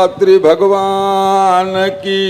दत्तात्री भगवान की।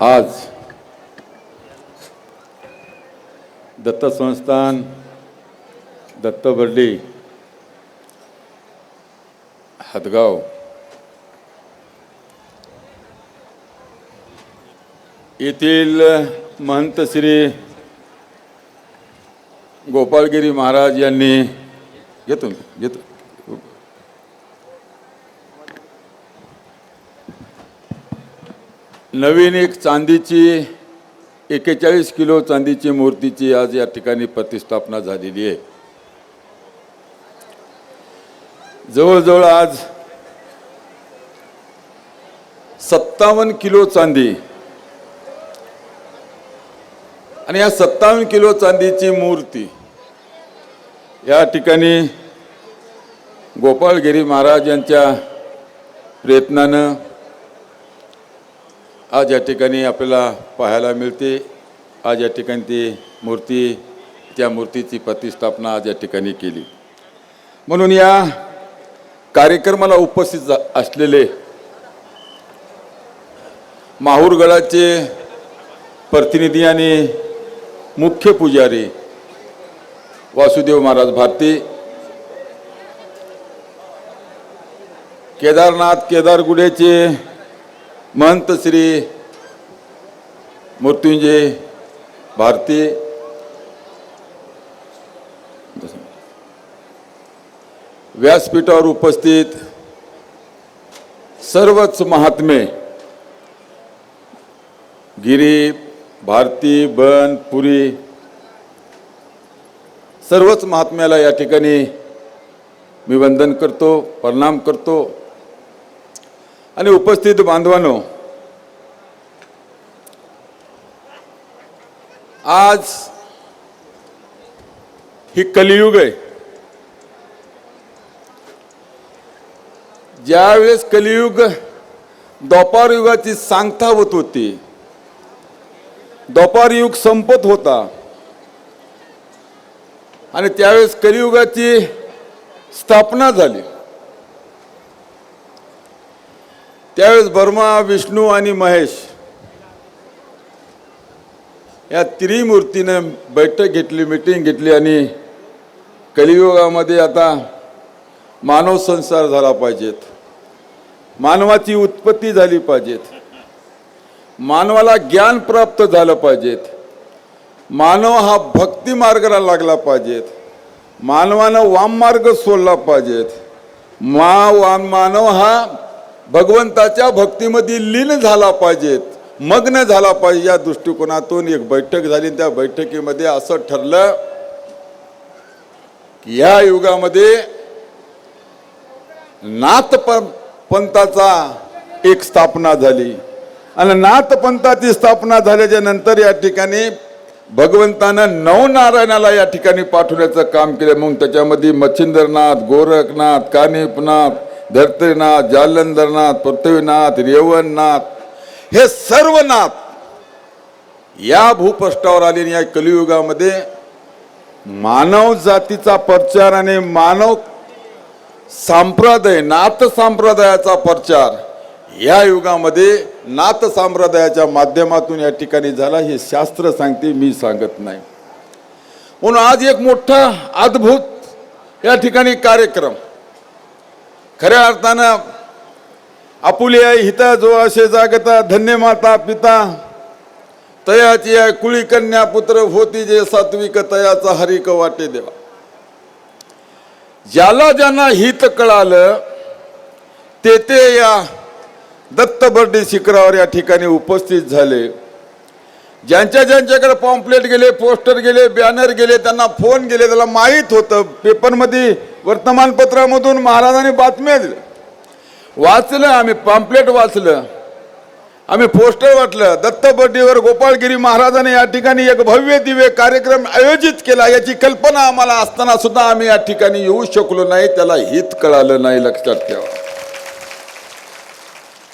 आज दत्त संस्थान दत्तबर्डी हदगाव। येथील महंत श्री गोपाळगिरी महाराज यांनी येतो मी, येतो नवीन एक चांदीची एकेचाळीस किलो चांदीची मूर्तीची आज या ठिकाणी प्रतिष्ठापना झालेली आहे. जवळजवळ आज सत्तावन्न किलो चांदी. आणि या सत्तावन्न किलो चांदीची मूर्ती या ठिकाणी गोपाळगिरी महाराज यांच्या प्रयत्नानं आज या ठिकाणी आपल्याला पाहायला मिळते. आज या ठिकाणी ती मूर्ती त्या मूर्तीची प्रतिष्ठापना आज या ठिकाणी केली. म्हणून या कार्यक्रमाला उपस्थित असलेले माहूरगडाचे प्रतिनिधी आणि मुख्य पुजारी वासुदेव महाराज भारती. केदारनाथ केदारगुडेचे महंत श्री मृत्युंजय भारती. व्यासपीठावर उपस्थित सर्वच महात्मे गिरी भारती बन पुरी सर्वच महात्म्याला या ठिकाणी मी वंदन करतो प्रणाम करतो. आणि उपस्थित बांधवांनो आज ही कलियुग आहे. ज्यावेळेस कलियुग द्वापार युगाची सांगता होत होती द्वापार युग संपत होता आणि त्यावेळेस कलियुगाची स्थापना झाली. त्यावेळेस ब्रह्मा विष्णू आणि महेश या त्रिमूर्तीने बैठक घेतली मिटिंग घेतली आणि कलियुगामध्ये आता मानव संसार झाला पाहिजेत. मानवाची उत्पत्ती झाली पाहिजेत. मानवाला ज्ञान प्राप्त झालं पाहिजेत. मानव हा भक्ती मार्गाला लागला पाहिजेत. मानवानं वाममार्ग सोडला पाहिजेत. मा वाम मानव हा भगवंताच्या भक्तीमध्ये लीन झाला पाहिजेत. मग्न झाला पाहिजे. या दृष्टिकोनातून एक बैठक झाली त्या बैठकीमध्ये असं ठरलं की या युगामध्ये नाथ पंथाचा एक स्थापना झाली. आणि नाथ पंथाची स्थापना झाल्याच्यानंतर या ठिकाणी भगवंतानं नवनारायणाला या ठिकाणी पाठवण्याचं काम केलं. मग त्याच्यामध्ये मच्छिंद्रनाथ गोरखनाथ कानिपनाथ धर्तरीनाथ जालंधरनाथ पृथ्वीनाथ रेवणनाथ हे सर्व नाथ या भूपृष्ठावर आलेल्या या कलियुगामध्ये मानव जातीचा प्रचार आणि मानव संप्रदाय नाथ संप्रदायाचा प्रचार या युगामध्ये नाथ संप्रदायाच्या माध्यमातून या ठिकाणी झाला हे शास्त्र सांगते मी सांगत नाही. म्हणून आज एक मोठा अद्भुत या ठिकाणी कार्यक्रम. खऱ्या अर्थानं आपुली आहे हिता जो असे जागता धन्य माता पिता तयाची आहे कुळी कन्या पुत्र होती जे सात्विक तयाचा हरिक वाटे देवा. ज्याला ज्यांना हित कळालं ते ते या दत्त बर्डी शिखरावर या ठिकाणी उपस्थित झाले. ज्यांच्या ज्यांच्याकडे पॉम्पलेट गेले पोस्टर गेले बॅनर गेले त्यांना फोन गेले त्याला माहीत होतं. पेपरमध्ये वर्तमानपत्रामधून महाराजांनी बातम्या दिल्या. वाचलं आम्ही पॉम्पलेट वाचलं. आम्ही पोस्टर वाटलं दत्तबड्डीवर गोपाळगिरी महाराजांनी या ठिकाणी एक भव्य दिव्य कार्यक्रम आयोजित केला. याची कल्पना आम्हाला असताना सुद्धा आम्ही या ठिकाणी येऊ शकलो नाही. त्याला हित कळालं नाही लक्षात ठेवा.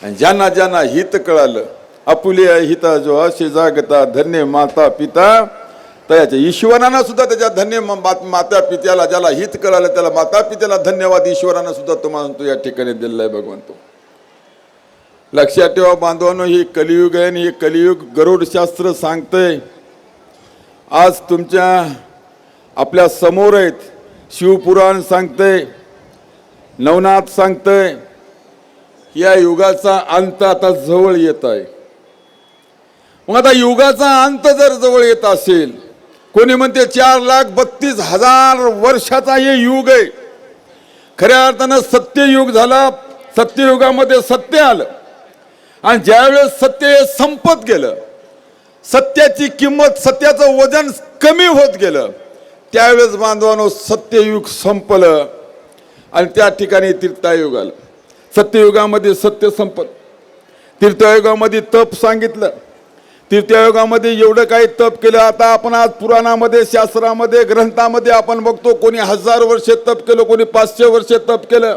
आणि ज्यांना ज्यांना हित कळालं आपुले हिता जो असे जागता धन्य माता पिता तर याच्या ईश्वरानं सुद्धा त्याच्या धन्य म- माता पित्याला ज्याला हित कळालं त्याला माता पित्याला धन्यवाद ईश्वरानं सुद्धा तुम्हाला तो या ठिकाणी दिलेला आहे भगवंतो. लक्षात ठेवा बांधवांनो ही कलियुग आहे आणि हे कलियुग गरुडशास्त्र सांगतंय आज तुमच्या आपल्यासमोर आहेत शिवपुराण सांगतंय नवनाथ सांगतंय या युगाचा अंत आता जवळ येत आहे. मग आता युगाचा अंत जर जवळ येत असेल कोणी म्हणते चार लाख बत्तीस हजार वर्षाचा हे युग आहे. खऱ्या अर्थानं सत्ययुग झाला सत्ययुगामध्ये सत्य आलं. आणि ज्यावेळेस सत्य हे संपत गेलं सत्याची किंमत सत्याचं वजन कमी होत गेलं त्यावेळेस बांधवानो सत्ययुग संपलं आणि त्या ठिकाणी तीर्थायुग आलं. सत्ययुगामध्ये सत्य संपत तीर्थयुगामध्ये तप सांगितलं. तीर्थयुगामध्ये एवढं काही तप केलं. आता आपण आज पुराणामध्ये शास्त्रामध्ये ग्रंथामध्ये आपण बघतो कोणी हजार वर्षे तप केलं कोणी पाचशे वर्षे तप केलं.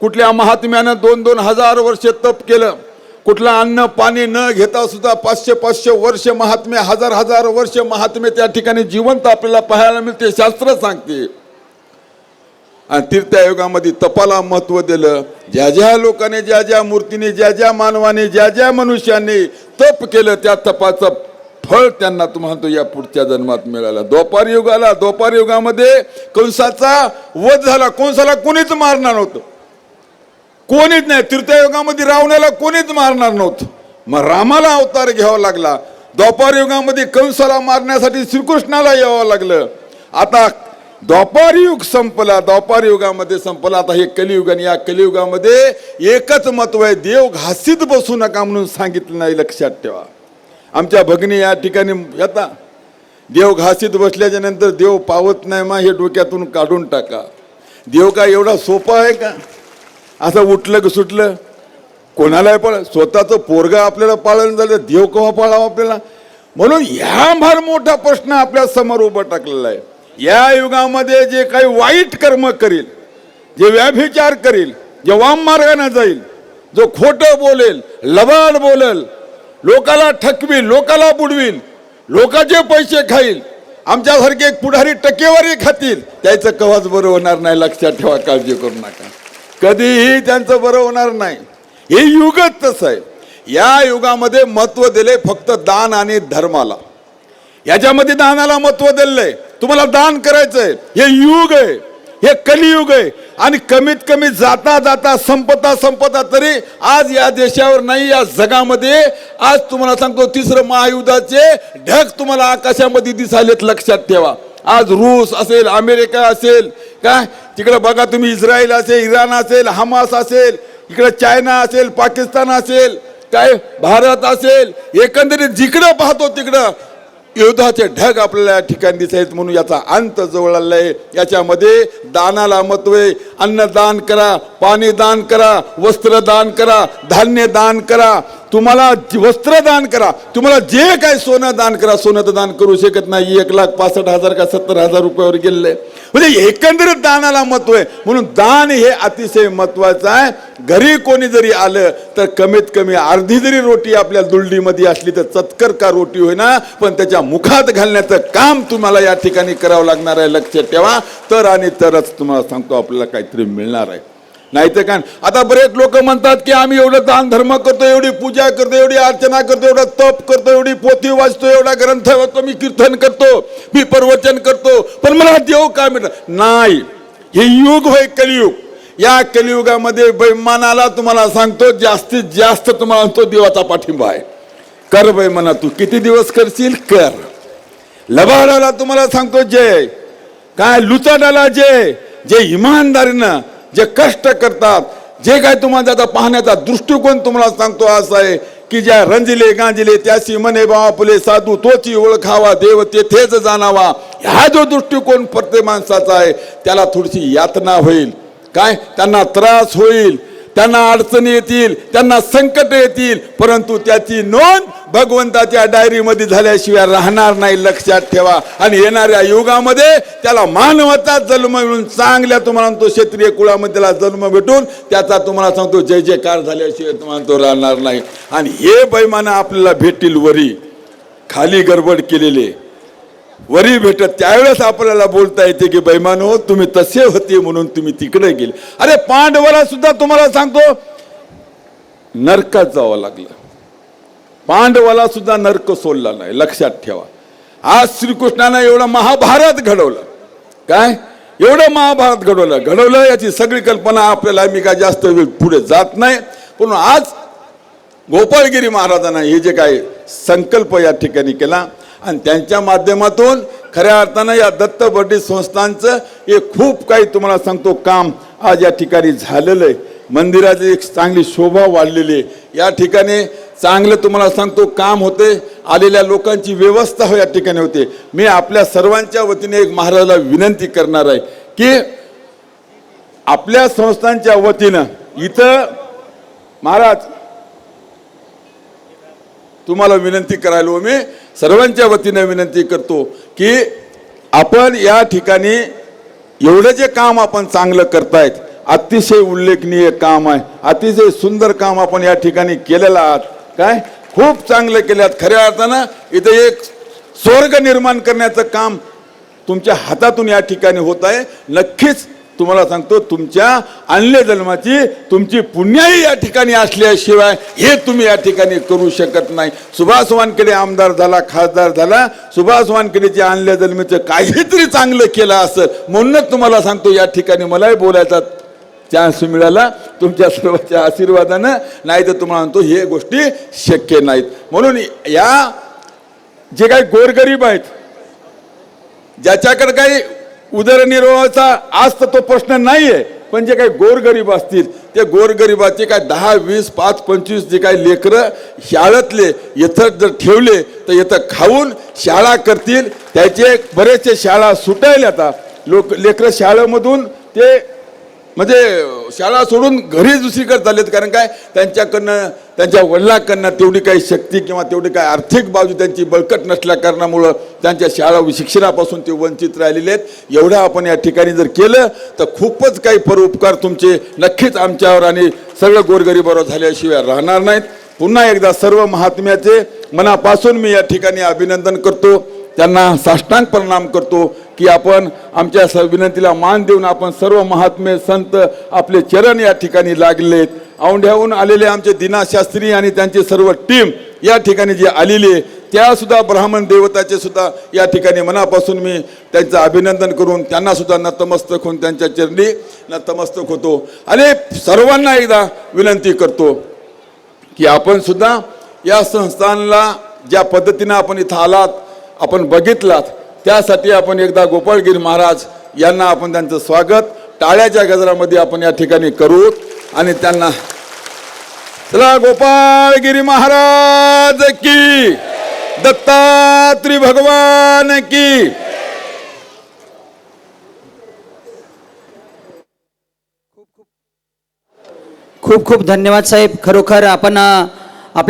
कुठल्या महात्म्यानं दोन दोन हजार वर्षे तप केलं. कुठलं अन्न पाणी न घेता सुद्धा पाचशे पाचशे वर्ष महात्मे हजार हजार वर्ष महात्मे त्या ठिकाणी जिवंत आपल्याला पाहायला मिळते. शास्त्र सांगते. आणि तीर्थयुगामध्ये तपाला महत्त्व दिलं. ज्या ज्या लोकांनी ज्या ज्या मूर्तीने ज्या ज्या मानवाने ज्या ज्या मनुष्याने तप केलं त्या तपाचं फळ त्यांना तुम्हाला तो या पुढच्या जन्मात मिळाला. द्वापार युगाला द्वापार युगामध्ये कंसाचा वध झाला. कंसाला कोणीच मारणार नव्हतं. कोणीच नाही. तीर्थयुगामध्ये रावणाला कोणीच मारणार नव्हतं. मग रामाला अवतार घ्यावा लागला. द्वापार युगामध्ये कंसाला मारण्यासाठी श्रीकृष्णाला यावं लागलं. आता युग संपला द्वापार युगामध्ये संपला. आता हे कलियुग आणि या कलियुगामध्ये एकच महत्त्व आहे देव घासीत बसू नका म्हणून सांगितलं नाही लक्षात ठेवा. आमच्या भगिनी या ठिकाणी येता. देव घासीत बसल्याच्या नंतर देव पावत नाही मा हे डोक्यातून काढून टाका. देव काय एवढा सोपा आहे का? असं उठलं की सुटलं. कोणालाही पळ स्वतःचं पोरगा आपल्याला पाळलं झालं देव केव्हा पाळावा आपल्याला? म्हणून ह्या फार मोठा प्रश्न आपल्यासमोर उभा टाकलेला आहे. या युगामध्ये जे काही वाईट कर्म करील जे व्याभिचार करील जे वाम मार्गाने जाईल जो खोटं बोलेल लबाड बोलेल लोकाला ठकवील लोकाला बुडवील लोकाचे पैसे खाईल आमच्यासारखे एक पुढारी टक्केवारी खातील त्याचं कवच बरं होणार नाही लक्षात ठेवा काळजी करू नका. कधीही त्यांचं बरं होणार नाही. हे युगच तसं आहे. या युगामध्ये महत्त्व दिले फक्त दान आणि धर्माला. याच्यामध्ये दानाला महत्त्व दिलंय. तुम्हाला दान करायचंय. हे युग आहे. हे कलियुग आहे. आणि कमीत कमी जाता जाता संपता संपता तरी आज या देशावर नाही या जगामध्ये. आज तुम्हाला सांगतो तिसरं महायुद्धाचे ढग तुम्हाला आकाशामध्ये दिसायलेत लक्षात ठेवा. आज रूस असेल अमेरिका असेल काय? तिकडे बघा तुम्ही इस्रायल असेल इराण असेल हमास असेल इकडे चायना असेल पाकिस्तान असेल काय? भारत असेल. एकंदरीत जिकडं पाहतो तिकडं युद्धाचे ढग आपल्याला या ठिकाणी दिसत म्हणून याचा अंत जवळ आला आहे. याच्यामध्ये दानाला महत्त्व आहे. अन्नदान करा पाणी दान करा वस्त्र दान करा धान्य दान करा. तुम्हाला वस्त्र दान करा. तुम्हाला जे काय सोनं दान करा. सोनं तर दान करू शकत नाही. एक लाख पासष्ट हजार का सत्तर हजार रुपयावर गेलेले. म्हणजे एकंदरीत दानाला महत्त्व आहे. म्हणून दान हे अतिशय महत्वाचं आहे. घरी कोणी जरी आलं तर कमीत कमी अर्धी जरी रोटी आपल्या दुलडीमध्ये असली तर चतकर का रोटी होईना? पण त्याच्या मुखात घालण्याचं काम तुम्हाला या ठिकाणी करावं लागणार आहे. लक्षात ठेवा. तर आणि तरच तुम्हाला सांगतो आपल्याला काहीतरी मिळणार आहे. नाही तर काय? आता बरेच लोक म्हणतात की आम्ही एवढं दान धर्म करतो एवढी पूजा करतो एवढी अर्चना करतो एवढं तप करतो एवढी पोथी वाचतो एवढा ग्रंथ वाचतो मी कीर्तन करतो मी प्रवचन करतो पण मला देव काय मिळत नाही. हे युग होय कलियुग. या कलियुगामध्ये बैमानाला तुम्हाला सांगतो जास्तीत जास्त तुम्हाला तो देवाचा पाठिंबा आहे. कर बैमाना तू किती दिवस करशील? कर. लबाडाला तुम्हाला सांगतो जय. काय लुचाडाला जय. जे इमानदारीनं जे कष्ट करतात जे काय तुम्हाला त्याचा पाहण्याचा दृष्टिकोन तुम्हाला सांगतो असा आहे की ज्या रंजिले गांजिले त्याशी मने बाबा फुले साधू तोची ओळखावा देव तेथेच जाणावा. हा जो दृष्टिकोन प्रत्येक माणसाचा आहे त्याला थोडीशी यातना होईल. काय? त्यांना त्रास होईल. त्यांना अडचणी येतील त्यांना संकट येतील परंतु त्याची नोंद भगवंताच्या डायरीमध्ये झाल्याशिवाय राहणार नाही लक्षात ठेवा. आणि येणाऱ्या युगामध्ये त्याला मानवाचा जन्म मिळून चांगल्या तुम्हाला तो क्षेत्रीय कुळामध्ये त्याला जन्म भेटून त्याचा तुम्हाला सांगतो जय जयकार झाल्याशिवाय तुम्हाला तो राहणार नाही. आणि हे बैमानं आपल्याला भेटतील वरी. खाली गडबड केलेले वरी भेटत त्यावेळेस आपल्याला बोलता येते की बैमान हो तुम्ही तसे होते म्हणून तुम्ही तिकडे गेले. अरे पांडवाला सुद्धा तुम्हाला सांगतो नरकात जावं लागलं. पांडवाला सुद्धा नरक सोडला नाही लक्षात ठेवा. आज श्रीकृष्णानं एवढं महाभारत घडवलं. काय? एवढं महाभारत घडवलं. घडवलं याची सगळी कल्पना आपल्याला मी काय जास्त वेळ पुढे जात नाही. पण आज गोपाळगिरी महाराजांना हे जे काय संकल्प या ठिकाणी केला आणि त्यांच्या माध्यमातून खऱ्या अर्थानं या दत्त बड्डी संस्थांचं हे खूप काही तुम्हाला सांगतो काम आज या ठिकाणी झालेलं आहे. मंदिराची एक चांगली शोभा वाढलेली आहे. या ठिकाणी चांगलं तुम्हाला सांगतो काम होते. आलेल्या लोकांची व्यवस्था हो या ठिकाणी होते. मी आपल्या सर्वांच्या वतीने एक महाराजाला विनंती करणार आहे की आपल्या संस्थांच्या वतीनं इथं महाराज तुम्हाला विनंती करायला मी सर्वांच्या वतीनं विनंती करतो की आपण या ठिकाणी एवढं जे काम आपण चांगलं करतायत अतिशय उल्लेखनीय काम आहे अतिशय सुंदर काम आपण या ठिकाणी केलेलं आहात. काय? खूप चांगलं केलं आहात. खऱ्या अर्थानं इथं एक स्वर्ग निर्माण करण्याचं काम तुमच्या हातातून या ठिकाणी होत आहे. नक्कीच तुम्हाला सांगतो तुमच्या आणले जन्माची तुमची पुण्याही या ठिकाणी असल्याशिवाय हे तुम्ही या ठिकाणी करू शकत नाही. सुभाष वानखेडे आमदार झाला खासदार झाला. सुभाष वानखेडेच्या आणल्या जन्मीचं काहीतरी चांगलं केलं असं म्हणूनच तुम्हाला सांगतो या ठिकाणी मलाही बोलायचा चान्स मिळाला तुमच्या सर्वांच्या आशीर्वादानं. नाही तर तुम्हाला म्हणतो हे गोष्टी शक्य नाहीत. म्हणून या जे काही गोरगरीब आहेत ज्याच्याकडे काही उदरनिर्वाहाचा आज तर तो प्रश्न नाही आहे पण जे काही गोरगरीब असतील ते गोरगरिबाचे काय दहा वीस पाच पंचवीस जे काही लेकरं शाळेतले इथं जर ठेवले तर इथं खाऊन शाळा करतील. त्याचे बरेचसे शाळा सुटायला आता. लोक लेकरं शाळेमधून ते म्हणजे शाळा सोडून घरी दुसरीकडे चाललेत. कारण काय? त्यांच्याकडनं त्यांच्या वडिलांकडनं तेवढी काही शक्ती किंवा तेवढी काही आर्थिक बाजू त्यांची बळकट नसल्या कारणामुळं त्यांच्या शाळा शिक्षणापासून ते वंचित राहिलेले आहेत. एवढं आपण या ठिकाणी जर केलं तर खूपच काही परोपकार तुमचे नक्कीच आमच्यावर आणि सगळं गोरगरीबावर झाल्याशिवाय राहणार नाहीत. पुन्हा एकदा सर्व महात्म्याचे मनापासून मी या ठिकाणी अभिनंदन करतो. त्यांना साष्टांग प्रणाम करतो की आपण आमच्या स विनंतीला मान देऊन आपण सर्व महात्मे संत आपले चरण या ठिकाणी लागलेत औंढ्याहून आलेले आमचे दिनाशास्त्री आणि त्यांची सर्व टीम या ठिकाणी जी आलेली आहे त्यासुद्धा ब्राह्मण देवताचे सुद्धा या ठिकाणी मनापासून मी त्यांचं अभिनंदन करून त्यांनासुद्धा नतमस्तक होऊन त्यांच्या चरणी नतमस्तक होतो. आणि सर्वांना एकदा विनंती करतो की आपण सुद्धा या संस्थानला ज्या पद्धतीनं आपण इथं आलात आपण बघितलात त्यासाठी आपण एकदा गोपाळगिरी महाराज यांना आपण त्यांचं स्वागत टाळ्याच्या गजरामध्ये आपण या ठिकाणी करू आणि त्यांना चला गोपाळगिरी महाराज की! दत्तात्री भगवान की। खूप खूप धन्यवाद साहेब. खरोखर आपण